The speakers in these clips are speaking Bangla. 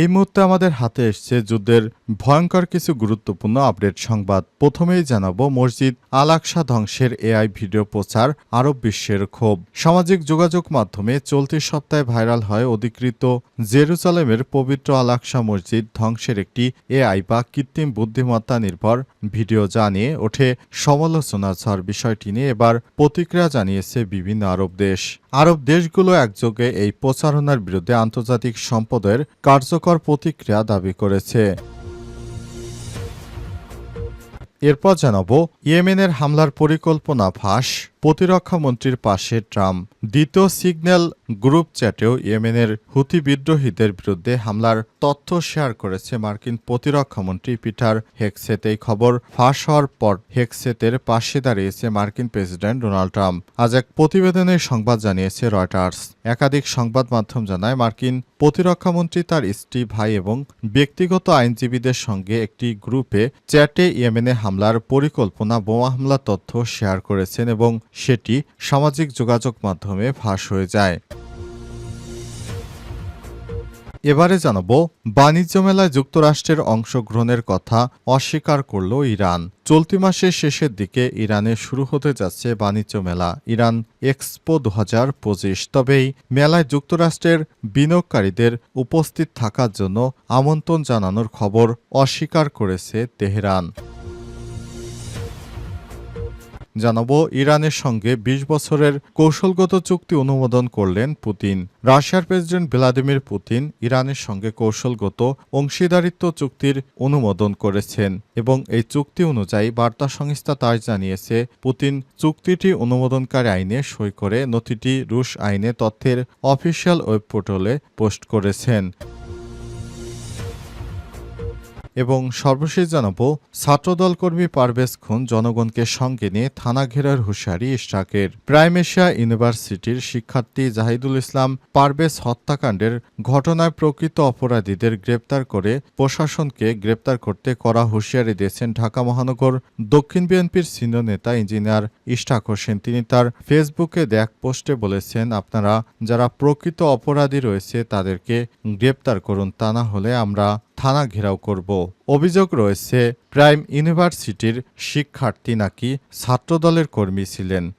এই মুহূর্তে আমাদের হাতে এসছে যুদ্ধের ভয়ঙ্কর কিছু গুরুত্বপূর্ণ আপডেট সংবাদ। প্রথমেই জানাব মসজিদ আল আকসা ধ্বংসের এআই ভিডিও প্রচার আরব বিশ্বের ক্ষোভ। সামাজিক যোগাযোগ মাধ্যমে চলতি সপ্তাহে ভাইরাল হয় অধিকৃত জেরুজালেমের পবিত্র আল আকসা মসজিদ ধ্বংসের একটি এআই বা কৃত্রিম বুদ্ধিমত্তা নির্ভর ভিডিও জানিয়ে ওঠে সমালোচনা ঝড় বিষয়টি নিয়ে। এবার প্রতিক্রিয়া জানিয়েছে বিভিন্ন আরব দেশ। আরব দেশগুলো একযোগে এই প্রচারণার বিরুদ্ধে আন্তর্জাতিক সম্পদের কার্যকর প্রতিক্রিয়া দাবি করেছে। এরপর জানাব ইয়েমেনের হামলার পরিকল্পনা ফাঁস। প্রতিরক্ষা মন্ত্রীর পাশে ট্রাম্প দ্বিতীয় সিগন্যাল গ্রুপ চ্যাটেও ইয়েমেনের হুতি বিদ্রোহীদের বিরুদ্ধে হামলার তথ্য শেয়ার করেছে মার্কিন প্রতিরক্ষামন্ত্রী পিটার হেকসেত এই খবর ফাঁস হওয়ার পর হেকসেতের পাশে দাঁড়িয়েছে মার্কিন প্রেসিডেন্ট ডোনাল্ড ট্রাম্প। আজ এক প্রতিবেদনে সংবাদ জানিয়েছে রয়টার্স। একাধিক সংবাদ মাধ্যম জানায় মার্কিন প্রতিরক্ষামন্ত্রী তার স্ত্রী, ভাই এবং ব্যক্তিগত আইনজীবীদের সঙ্গে একটি গ্রুপে চ্যাটে ইয়েমেনে হামলার পরিকল্পনা, বোমা হামলা তথ্য শেয়ার করেছেন এবং সেটি সামাজিক যোগাযোগ মাধ্যমে ফাঁস হয়ে যায়। এবারে জানাব, বাণিজ্য মেলায় যুক্তরাষ্ট্রের অংশগ্রহণের কথা অস্বীকার করল ইরান। চলতি মাসের শেষের দিকে ইরানে শুরু হতে যাচ্ছে বাণিজ্য মেলা, ইরান এক্সপো দু হাজার পঁচিশ। তবেই মেলায় যুক্তরাষ্ট্রের বিনিয়োগকারীদের উপস্থিত থাকার জন্য আমন্ত্রণ জানানোর খবর অস্বীকার করেছে তেহরান। জানাব, ইরানের সঙ্গে ২০ বছরের কৌশলগত চুক্তি অনুমোদন করলেন পুতিন। রাশিয়ার প্রেসিডেন্ট ভ্লাদিমির পুতিন ইরানের সঙ্গে কৌশলগত অংশীদারিত্ব চুক্তির অনুমোদন করেছেন এবং এই চুক্তি অনুযায়ী বার্তা সংস্থা তার জানিয়েছে, পুতিন চুক্তিটি অনুমোদনকারী আইনে সই করে নথিটি রুশ আইনে তথ্যের অফিসিয়াল ওয়েব পোর্টালে পোস্ট করেছেন। এবং সর্বশেষ জানাব, ছাত্রদল কর্মী পারভেজ খুন জনগণকে সঙ্গে নিয়ে থানা ঘেরার হুঁশিয়ারি ইশরাকের। প্রাইম এশিয়া ইউনিভার্সিটির শিক্ষার্থী জাহিদুল ইসলাম পারভেজ হত্যাকাণ্ডের ঘটনায় প্রকৃত অপরাধীদের গ্রেপ্তার করে প্রশাসনকে গ্রেপ্তার করতে করা হুঁশিয়ারি দিয়েছেন ঢাকা মহানগর দক্ষিণ বিএনপির সিনিয়র নেতা ইঞ্জিনিয়ার ইশতাক হোসেন। তিনি তার ফেসবুকে দেখ পোস্টে বলেছেন, আপনারা যারা প্রকৃত অপরাধী রয়েছে তাদেরকে গ্রেপ্তার করুন, তা না হলে আমরা থানা ঘেরাও করব। অভিযোগ রয়েছে প্রাইম ইউনিভার্সিটির শিক্ষার্থী নাকি ছাত্রদলের কর্মী ছিলেন।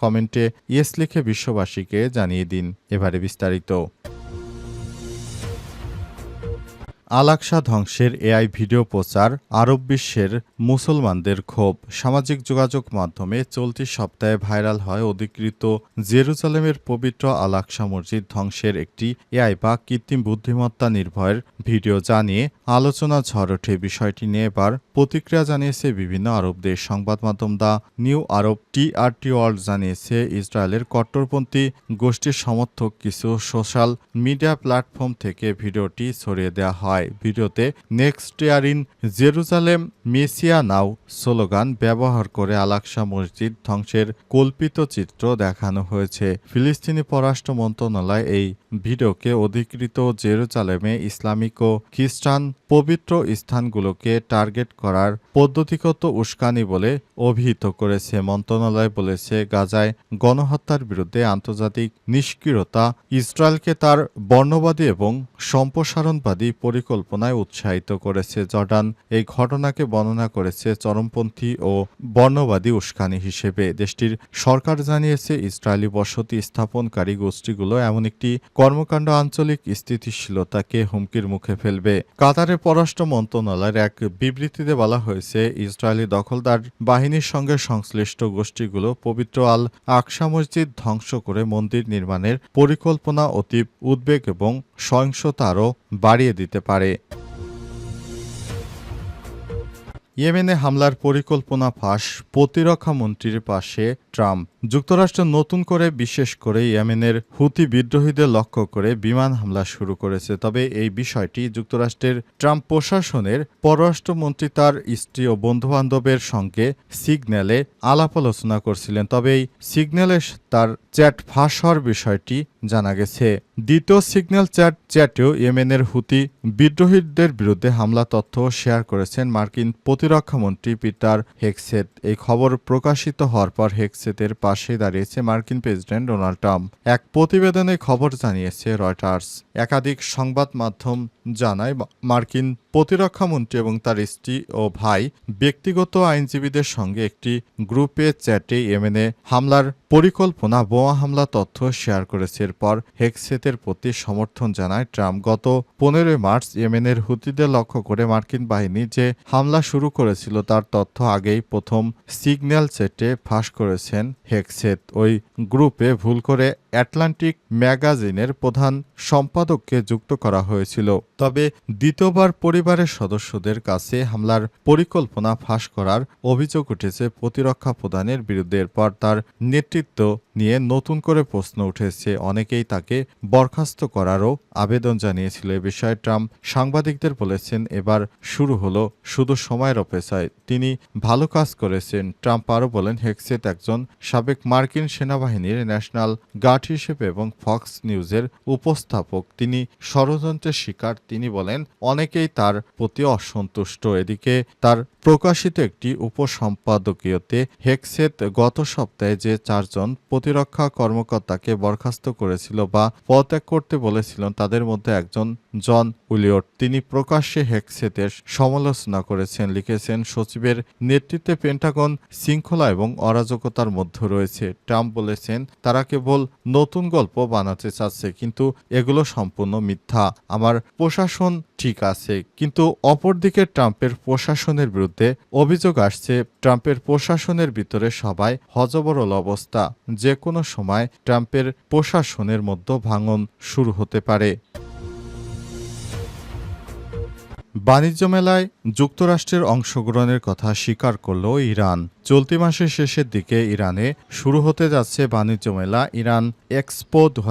কমেন্টে ইয়েস লিখে বিশ্ববাসীকে জানিয়ে দিন। এবারে বিস্তারিত। আলাকসা ধ্বংসের এআই ভিডিও প্রচার, আরব বিশ্বের মুসলমানদের ক্ষোভ। সামাজিক যোগাযোগ মাধ্যমে চলতি সপ্তাহে ভাইরাল হয় অধিকৃত জেরুজালেমের পবিত্র আলাকসা মসজিদ ধ্বংসের একটি এআই বা কৃত্রিম বুদ্ধিমত্তা নির্ভর ভিডিও জানিয়ে আলোচনা ঝড় ওঠে। বিষয়টি নিয়ে এবার প্রতিক্রিয়া জানিয়েছে বিভিন্ন আরব দেশ। সংবাদ মাধ্যম the New Arab TRT World জানিয়েছে, ইসরায়েলের কট্টরপন্থী গোষ্ঠীর সমর্থক কিছু সোশ্যাল মিডিয়া প্ল্যাটফর্ম থেকে ভিডিওটি ছড়িয়ে দেওয়া হয়। ভিডিওতে, next year in Jerusalem, messiah now slogan ব্যবহার করে আলাকসা মসজিদ ধ্বংসের কল্পিত চিত্র দেখানো হয়েছে। ফিলিস্তিনি পররাষ্ট্র মন্ত্রণালয় এই ভিডিওকে অধিকৃত জেরুজালেমে ইসলামিক ও খ্রিস্টান পবিত্র স্থানগুলোকে টার্গেট করার পদ্ধতিগত উস্কানি বলে অভিহিত করেছে মন্ত্রণালয় বলেছে। গাজায় গণহত্যার বিরুদ্ধে আন্তর্জাতিক নিষ্ক্রিয়তা ইসরায়েলকে তার বর্ণবাদী এবং সম্প্রসারণবাদী পরিকল্পনায় উৎসাহিত করেছে। জর্ডান এই ঘটনাকে বর্ণনা করেছে চরমপন্থী ও বর্ণবাদী উস্কানি হিসেবে। দেশটির সরকার জানিয়েছে, ইসরায়েলি বসতি স্থাপনকারী গোষ্ঠীগুলো এমন একটি কর্মকাণ্ড আঞ্চলিক স্থিতিশীলতাকে হুমকির মুখে ফেলবে। কাতারের পররাষ্ট্র মন্ত্রণালয়ের এক বিবৃতিতে বলা হয়েছে, ইসরায়েলি দখলদার বাহিনীর সঙ্গে সংশ্লিষ্ট গোষ্ঠীগুলো পবিত্র আল আকসা মসজিদ ধ্বংস করে মন্দির নির্মাণের পরিকল্পনা অতীব উদ্বেগ এবং সহিংসতা আরও বাড়িয়ে দিতে পারে। ইয়েমেনে হামলার পরিকল্পনা ফাঁস প্রতিরক্ষা মন্ত্রীর পাশে ট্রাম্প। যুক্তরাষ্ট্র নতুন করে, বিশেষ করে ইয়েমেনের হুতি বিদ্রোহীদের লক্ষ্য করে বিমান হামলা শুরু করেছে। তবে এই বিষয়টি যুক্তরাষ্ট্রের ট্রাম্প প্রশাসনের পররাষ্ট্রমন্ত্রী তার স্ত্রী ও বন্ধুবান্ধবের সঙ্গে সিগন্যালে আলাপ আলোচনা করছিলেন। তবে এই সিগন্যালে তার চ্যাট ফাঁস হওয়ার বিষয়টি জানা গেছে, দ্বিতীয় সিগন্যাল চ্যাট চ্যাটেও ইয়েমেনের হুতি বিদ্রোহীদের বিরুদ্ধে হামলা তথ্য শেয়ার করেছেন মার্কিন প্রতিরক্ষামন্ত্রী পিটার হেক্সেট এই খবর প্রকাশিত হওয়ার পর হেক্সেটের পাশে দাঁড়িয়েছে মার্কিন প্রেসিডেন্ট ডোনাল্ড ট্রাম্প। এক প্রতিবেদনে খবর জানিয়েছে রয়টার্স। একাধিক সংবাদ মাধ্যম জানায় মার্কিন প্রতিরক্ষামন্ত্রী এবং তার স্ত্রী ও ভাই ব্যক্তিগত আইনজীবীদের সঙ্গে একটি গ্রুপে চ্যাটে ইয়েমেনে হামলার পরিকল্পনা, বোমা হামলা তথ্য শেয়ার করেছে এরপর হেক্সেতের প্রতি সমর্থন জানায় ট্রাম্প। গত পনেরোই মার্চ ইয়েমেনের হুতিদের লক্ষ্য করে মার্কিন বাহিনী যে হামলা শুরু করেছিল, তার তথ্য আগেই প্রথম সিগন্যাল সেটে ফাঁস করেছেন হেক্সেত ওই গ্রুপে ভুল করে অ্যাটলান্টিক ম্যাগাজিনের প্রধান সম্পাদককে যুক্ত করা হয়েছিল। তবে দ্বিতীয়বার পরিবারের সদস্যদের কাছে হামলার পরিকল্পনা ফাঁস করার অভিযোগ উঠেছে প্রতিরক্ষা প্রধানের বিরুদ্ধে। এরপর তার নেতৃত্ব নিয়ে নতুন করে প্রশ্ন উঠেছে। অনেকেই তাকে বরখাস্ত করারও আবেদন জানিয়েছিল এ বিষয়ে। ট্রাম্প সাংবাদিকদের বলেছেন, এবার শুরু হলো শুধু সময়ের অপেক্ষায়। তিনি ভালো কাজ করেছেন। ট্রাম্প আরও বলেন হেক্সেট একজন সাবেক মার্কিন সেনাবাহিনীর ন্যাশনাল গার্ড হিসেবে এবং ফক্স নিউজের উপস্থাপক। তিনি ষড়যন্ত্রের শিকার। তিনি বলেন, অনেকেই তার প্রতি অসন্তুষ্ট। এদিকে তার প্রকাশিত একটি উপসম্পাদকীয়তে হেক্সেত গত সপ্তাহে যে চারজন প্রতিরক্ষা কর্মকর্তাকে বরখাস্ত করেছিল বা পদত্যাগ করতে বলেছিলেন তাদের মধ্যে একজন জন উলিয়ট তিনি প্রকাশ্যে হেক্সেতের সমালোচনা করেছেন, লিখেছেন, সচিবের নেতৃত্বে পেন্টাগন শৃঙ্খলা এবং অরাজকতার মধ্যে রয়েছে। ট্রাম্প বলেছেন, তারা কেবল নতুন গল্প বানাতে চাচ্ছে, কিন্তু এগুলো সম্পূর্ণ মিথ্যা। আমার প্রশাসন ঠিক আছে, কিন্তু অপরদিকে ট্রাম্পের প্রশাসনের বিরুদ্ধে অভিযোগ আসছে। ট্রাম্পের প্রশাসনের ভিতরে সবাই হজবরল অবস্থা। যে কোনো সময় ট্রাম্পের প্রশাসনের মধ্যে ভাঙন শুরু হতে পারে। বাণিজ্য মেলায় যুক্তরাষ্ট্রের অংশগ্রহণের কথা স্বীকার করল ইরান। চলতি মাসের শেষের দিকে ইরানে শুরু হতে যাচ্ছে বাণিজ্য মেলা ইরান এক্সপো দু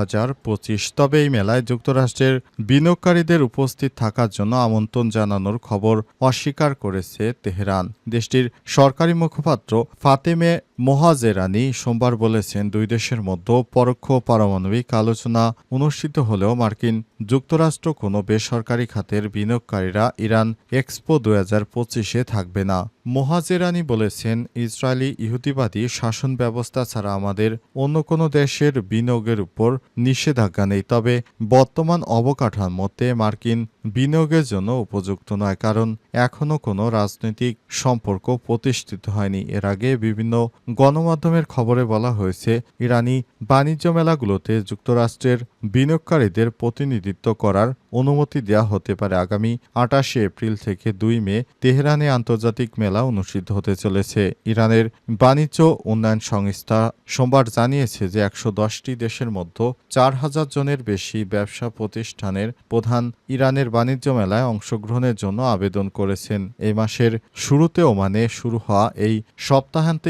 পঁচিশ। তবে এই মেলায় যুক্তরাষ্ট্রের বিনিয়োগকারীদের উপস্থিত থাকার জন্য আমন্ত্রণ জানানোর খবর অস্বীকার করেছে তেহরান। দেশটির সরকারি মুখপাত্র ফাতেমে মোহাজেরানি সোমবার বলেছেন, দুই দেশের মধ্যে পরোক্ষ পারমাণবিক আলোচনা অনুষ্ঠিত হলেও মার্কিন যুক্তরাষ্ট্র কোনো বেসরকারি খাতের বিনিয়োগকারীরা ইরান এক্সপো দুই হাজার পঁচিশে থাকবে না। মোহাজেরানি বলেছেন, ইসরায়েলি ইহুদিবাদী শাসন ব্যবস্থা ছাড়া আমাদের অন্য কোনো দেশের বিনিয়োগের উপর নিষেধাজ্ঞা নেই। তবে বর্তমান অবকাঠামোতে মার্কিন বিনিয়োগের জন্য উপযুক্ত নয়, কারণ এখনও কোনো রাজনৈতিক সম্পর্ক প্রতিষ্ঠিত হয়নি। এর আগে বিভিন্ন গণমাধ্যমের খবরে বলা হয়েছে, ইরানি বাণিজ্য মেলাগুলোতে যুক্তরাষ্ট্রের বিনিয়োগকারীদের প্রতিনিধিত্ব করার অনুমতি দেওয়া হতে পারে আগামী আটাশে এপ্রিল থেকে দুই মে তেহরানে আন্তর্জাতিক মেলা অনুষ্ঠিত হতে চলেছে। ইরানের বাণিজ্য উন্নয়ন সংস্থা সোমবার জানিয়েছে যে একশো দশটি দেশের মধ্যে চার হাজার জনের বেশি ব্যবসা প্রতিষ্ঠানের প্রধান ইরানের বাণিজ্য মেলায় অংশগ্রহণের জন্য আবেদন করেছেন। এই মাসের শুরুতে ওমানে শুরু হওয়া এই সপ্তাহান্তে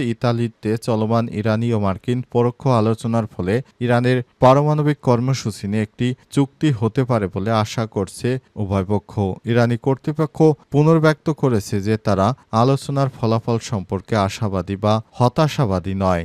ইতালিতে চলমান ইরানি ও মার্কিন পরোক্ষ আলোচনার ফলে ইরানের পারমাণবিক কর্মসূচি নিয়ে একটি চুক্তি হতে পারে বলে আশা করছে উভয় পক্ষ। ইরানি কর্তৃপক্ষ পুনর্ব্যক্ত করেছে যে তারা আলোচনার ফলাফল সম্পর্কে আশাবাদী বা হতাশাবাদী নয়।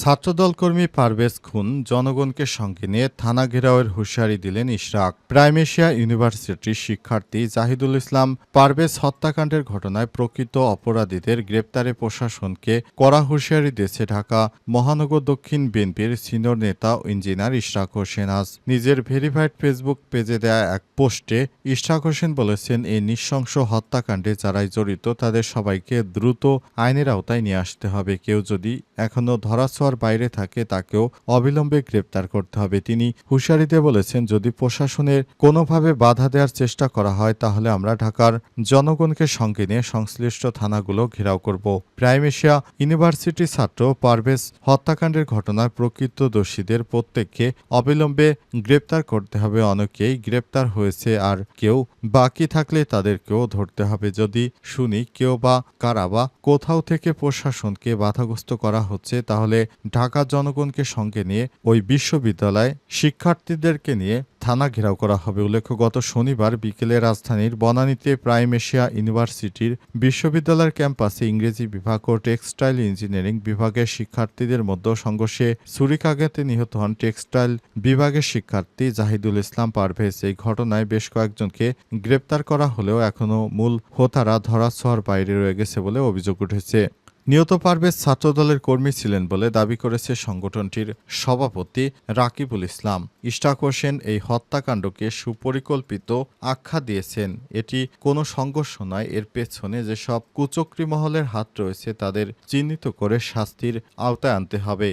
ছাত্রদল কর্মী পারভেজ খুন জনগণকে সঙ্গে নিয়ে থানা ঘেরাওয়ের হুঁশিয়ারি দিলেন ইশরাক। প্রাইম এশিয়া ইউনিভার্সিটির শিক্ষার্থী জাহিদুল ইসলাম পারভেজ হত্যাকাণ্ডের ঘটনায় প্রকৃত অপরাধীদের গ্রেপ্তারে প্রশাসনকে কড়া হুঁশিয়ারি দিয়েছে ঢাকা মহানগর দক্ষিণ বিএনপির সিনিয়র নেতা ইঞ্জিনিয়ার ইশরাক হোসেন। আজ নিজের ভেরিফাইড ফেসবুক পেজে দেয়া এক পোস্টে ইশরাক হোসেন বলেছেন, এই নৃশংস হত্যাকাণ্ডে যারাই জড়িত, তাদের সবাইকে দ্রুত আইনের আওতায় নিয়ে আসতে হবে। কেউ যদি এখনও ধরাছোঁয়ার ছোঁয়ার বাইরে থাকে, তাকেও অবিলম্বে গ্রেপ্তার করতে হবে। তিনি হুঁশিয়ারি দিয়ে বলেছেন, যদি প্রশাসনের কোনোভাবে বাধা দেওয়ার চেষ্টা করা হয়, তাহলে আমরা ঢাকার জনগণকে সঙ্গে নিয়ে সংশ্লিষ্ট থানাগুলো ঘেরাও করব। প্রাইম এশিয়া ইউনিভার্সিটি ছাত্র পারভেজ হত্যাকাণ্ডের ঘটনার প্রকৃত দোষীদের প্রত্যেককে অবিলম্বে গ্রেপ্তার করতে হবে। অনেকেই গ্রেপ্তার হয়েছে, আর কেউ বাকি থাকলে তাদেরকেও ধরতে হবে। যদি শুনি কেউ বা কারা বা কোথাও থেকে প্রশাসনকে বাধাগ্রস্ত করা হচ্ছে, তাহলে ঢাকা জনগণকে সঙ্গে নিয়ে ওই বিশ্ববিদ্যালয় শিক্ষার্থীদেরকে নিয়ে থানা ঘেরাও করা হবে উল্লেখ্য, গত শনিবার বিকেলে রাজধানীর বনানীতে প্রাইম এশিয়া ইউনিভার্সিটির বিশ্ববিদ্যালয়ের ক্যাম্পাসে ইংরেজি বিভাগ ও টেক্সটাইল ইঞ্জিনিয়ারিং বিভাগের শিক্ষার্থীদের মধ্যে সংঘর্ষে ছুরিকাঘাতে নিহত হন টেক্সটাইল বিভাগের শিক্ষার্থী জাহিদুল ইসলাম পারভেজ। এই ঘটনায় বেশ কয়েকজনকে গ্রেপ্তার করা হলেও এখনও মূল হোতারা ধরাছোঁয়ার বাইরে রয়ে গেছে বলে অভিযোগ উঠেছে। নিহত পারভেজ ছাত্রদলের কর্মী ছিলেন বলে দাবি করেছে সংগঠনটির সভাপতি রাকিবুল ইসলাম। ইশতাক হোসেন এই হত্যাকাণ্ডকে সুপরিকল্পিত আখ্যা দিয়েছেন। এটি কোনো সংঘর্ষ নয়, এর পেছনে যেসব কুচক্রী মহলের হাত রয়েছে তাদের চিহ্নিত করে শাস্তির আওতায় আনতে হবে।